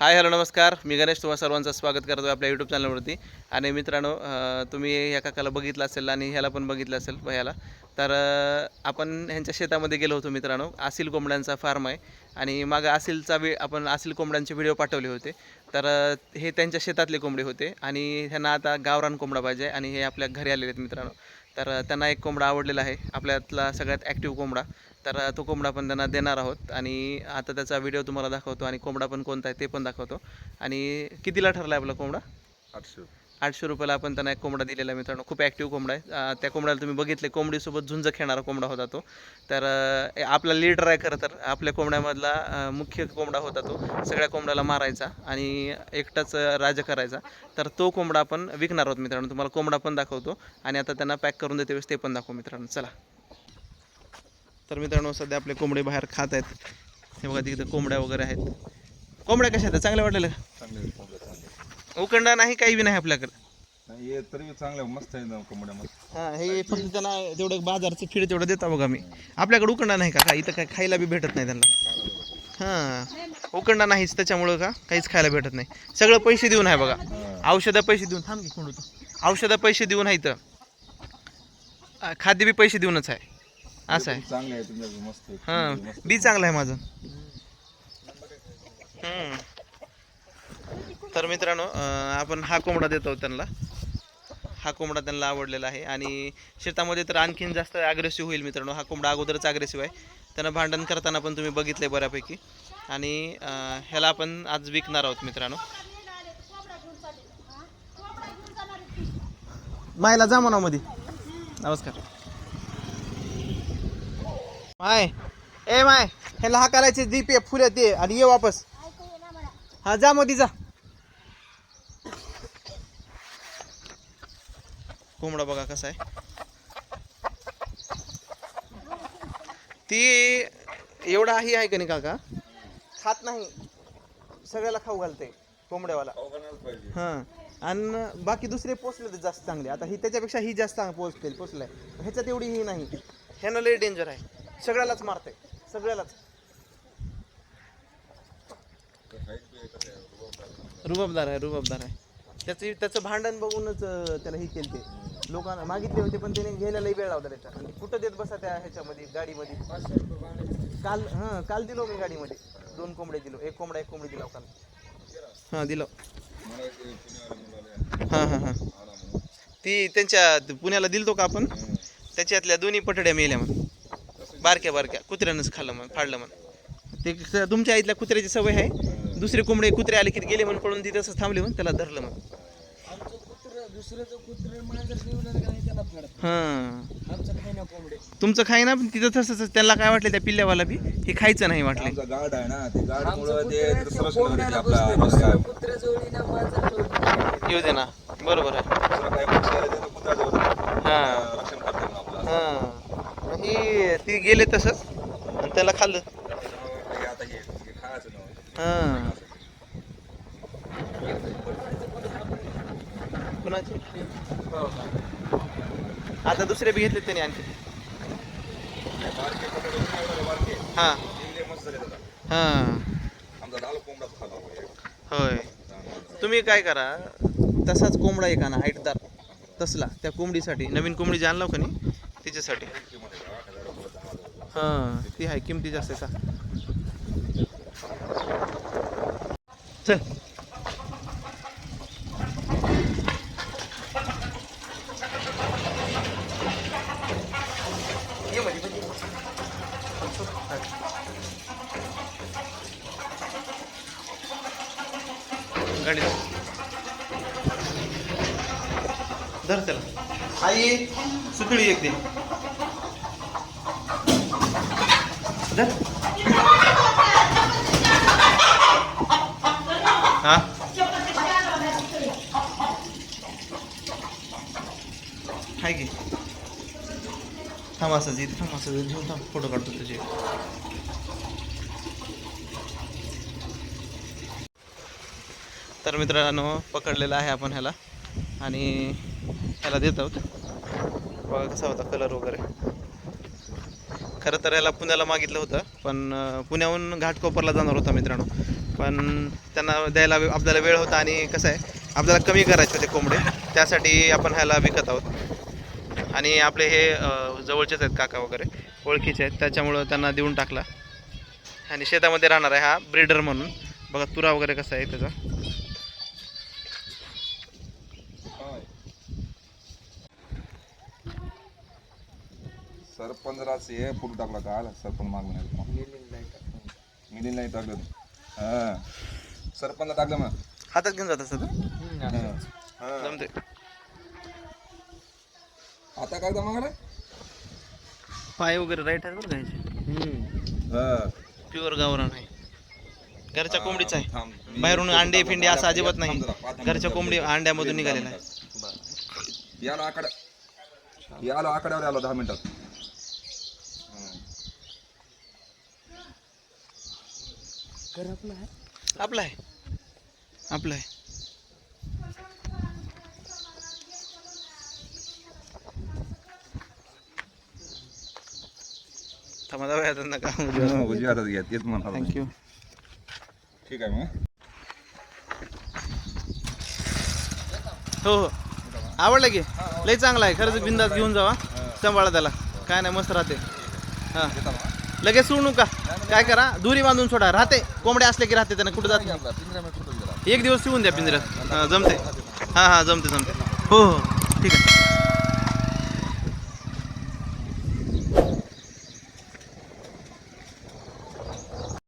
Hi hello नमस्कार. मी गणेश तुम्हा सर्वांचं स्वागत करतो आपल्या यूट्यूब चॅनलवरती आणि मित्रांनो तुम्ही ह्या काकाला बघितलं असेल आणि ह्याला पण बघितलं असेल ह्याला. तर आपण ह्यांच्या शेतामध्ये गेलो होतो मित्रांनो. आसिल कोंबड्यांचा फार्म आहे. आणि मागं आसिलचा वे आपण आसिल कोंबड्यांचे व्हिडिओ पाठवले होते. तर हे त्यांच्या शेतातले कोंबडे होते. आणि ह्यांना आता गावरान कोंबडा पाहिजे आणि हे आपल्या घरी आलेले आहेत मित्रांनो. तर त्यांना एक कोंबडा आवडलेला आहे. आपल्यातला सगळ्यात ॲक्टिव्ह कोंबडा. तर तो कोंबडा पण त्यांना देणार आहोत. आणि आता त्याचा व्हिडिओ तुम्हाला दाखवतो आणि कोंबडा पण कोणता आहे ते पण दाखवतो. आणि कितीला ठरला आहे आपला कोंबडा? आठशे आठशे रुपयाला आपण त्यांना एक कोंबडा दिलेला आहे मित्रांनो. खूप ॲक्टिव्ह कोंबडा आहे. त्या कोंबड्याला तुम्ही बघितले कोंबडीसोबत झुंज खेळणारा कोंबडा होता तो. तर आपला लीडर आहे खरं तर. आपल्या कोंबड्यामधला मुख्य कोंबडा होता तो. सगळ्या कोंबड्याला मारायचा आणि एकटाच राजा करायचा. तर तो कोंबडा आपण विकणार आहोत मित्रांनो. तुम्हाला कोंबडा पण दाखवतो आणि आता त्यांना पॅक करून देते वेळेस ते पण दाखवू मित्रांनो. चला. तर मित्रांनो सध्या आपले कोंबडे बाहेर खात आहेत. हे बघा तिथे कोंबड्या वगैरे आहेत. कोंबड्या कशा आहेत? चांगल्या वाटलेलं का? चांगले कोंबड्या चांगले उकंडा नाही काही बी नाही आपल्याकडे. हे तरी चांगलं मस्त आहे ना कोंबड्या मस्त. हा हे फक्त त्यांना तेवढं बाजारचं फिड तेवढं देता बघा मी. आपल्याकडे उकंडा नाही का? का इथं काय खायला बी भेटत नाही त्यांना. हां उकंडा नाहीच त्याच्यामुळं का? काहीच खायला भेटत नाही. सगळं पैसे देऊन आहे बघा. औषधं पैसे देऊन थांब की कोंडू तू औषधं पैसे देऊन आहे इथं. अं, खाद्य बी पैसे देऊनच आहे. असं आहे. चांगले आहे तुमच्या मस्त आहे. हां बी चांगलं आहे माझं. हम्म. तर मित्रांनो आपण हा कोंबडा देतो त्यांना. हा कोंबडा त्यांना आवडलेला आहे. आणि शेतामध्ये तर आणखीन जास्त अग्रेसिव्ह होईल मित्रांनो. हा कोंबडा अगोदरच अग्रेसिव्ह आहे. त्यांना भांडण करताना पण तुम्ही बघितले बऱ्यापैकी. आणि ह्याला आपण आज विकणार आहोत मित्रांनो. मायला जा म्हणा मध्ये नमस्कार. माय ए माय ह्याला हा करायचे दीप ये फुल्या ते. आणि ये वापस. हा जा मोदी जा. कोंबडा बघा कसा आहे. ती एवढा ही आहे का नाही काका? खात नाही. सगळ्याला खाऊ घालते कोंबड्यावाला. खायलाच हां. आणि बाकी दुसरे पोचले तर जास्त चांगले. आता ही त्याच्यापेक्षा ही जास्त पोचतील पोचलाय ह्याच्यात एवढी ही नाही. ह्यानं लय डेंजर आहे. सगळ्यालाच मारते. सगळ्यालाच. रुबाबदार आहे रुबाबदार आहे. त्याचं त्याचं भांडण बघूनच त्याला ही केलं ते लोकांना मागितले होते पण त्याने घ्यायला लई वेळ लावला त्याच्या आणि कुठं देत बसा त्या ह्याच्यामध्ये गाडीमध्ये? काल हां काल दिलो मी गाडीमध्ये. दोन कोंबडे दिलो. एक कोंबडा एक कोंबडी दिला काल हां दिलो. हां हां हां. म्हणून ती त्यांच्या पुण्याला दिलतो का आपण? त्याच्यातल्या दोन्ही पटड्या मेल्या म्हण. बारक्या बारक्या. कुत्र्यानंच खाल्लं म्हण फाडलं म्हण. ते तुमच्या आईतल्या कुत्र्याची सवय आहे. दुसरे कोंबडे कुत्रे आले की गेले म्हण पळून ती तसंच थांबले म्हण त्याला धरलं म्हण हां. तुमचं खाई ना पण तिथं तसंच त्यांना काय वाटलं त्या पिल्ल्यावाला बी? हे खायचं नाही वाटले. आमचा गाड आहे ना ते गाडमुळं ते आपला. येऊ दे ना. बरोबर आहे. कुत्रा जवळ हां. रक्षण ना आपलं. हां. ही ती गेले तसंच आणि त्याला खाल्लं त्याच्यामुळे हे आता हे हे खायचं नव्हतं हां कुणाची? आता दुसरे बी घेतले त्यांनी आणखी. हां. हां. होय. तुम्ही काय करा तसाच कोंबडा एक आणा हाईटदार. तसला त्या कोंबडीसाठी. नवीन कोंबडी जे आणला का नाही तिच्यासाठी. हां ती आहे किमती जास्त आहे का? चल. गाडी धर त्याला. आई सुकळी एक दे. धर. हा? हाय की. थांब असंच इथे थांब असं घेऊन थांब फोटो काढतो तुझे. तर मित्रांनो पकडलेला आहे आपण ह्याला. आणि ह्याला देत आहोत. बघा कसा होता कलर वगैरे. खरं तर याला पुण्याला मागितलं होतं पण पुण्याहून घाटकोपरला जाणार होता मित्रांनो. पण त्यांना द्यायला वे- आपल्याला वेळ होता आणि कसं आहे आपल्याला कमी करायचे होते कोंबडे. त्यासाठी आपण ह्याला विकत आहोत. आणि आपले हे जवळचेच आहेत काका वगैरे ओळखीचे आहेत. त्याच्यामुळं त्यांना देऊन टाकला. आणि शेतामध्ये राहणार आहे हा ब्रीडर म्हणून. बघा तुरा वगैरे कसा आहे त्याचा. सरपंचलाच हे फुट टाकला का? आला सरपंच माग म्हणाल. मिलिंद नाही टाकलं. हा. सरपंच टाकलं मग. हातात घेऊन जात असतं हा. जमते आता काय मागला पाय वगैरे राईट आहे बरं घ्यायचे हा. प्युअर गावरान आहे. घरच्या कोंबडीचा आहे. थांब. मी बाहेरून फोटो अंडे टाकला. फिंडे असं थांब अजिबात जरा, नाही पाच मिनिटं घरच्या कोंबडी. अंड्यामधून निघालेला आहे. याला आकडा याला आकड्यावर आलो दहा मिनिटात हं. आपला आहे. आपला आहे. हा, म्हणा थँक्यू ठीक आहे मग. हो हो. आवडलं की? लई चांगला आहे. खरंच बिंदास घेऊन जावा. सांभाळा त्याला. काय नाही मस्त राहते. हां. लगेच सोडू नका. काय करा? दुरी बांधून सोडा. राहते. कोंबडे असले की राहते त्यांना. कुठं जात नाही. एक दिवस शिवून द्या पिंजऱ्यात जमते हां हां जमते जमते हो हो. ठीक आहे.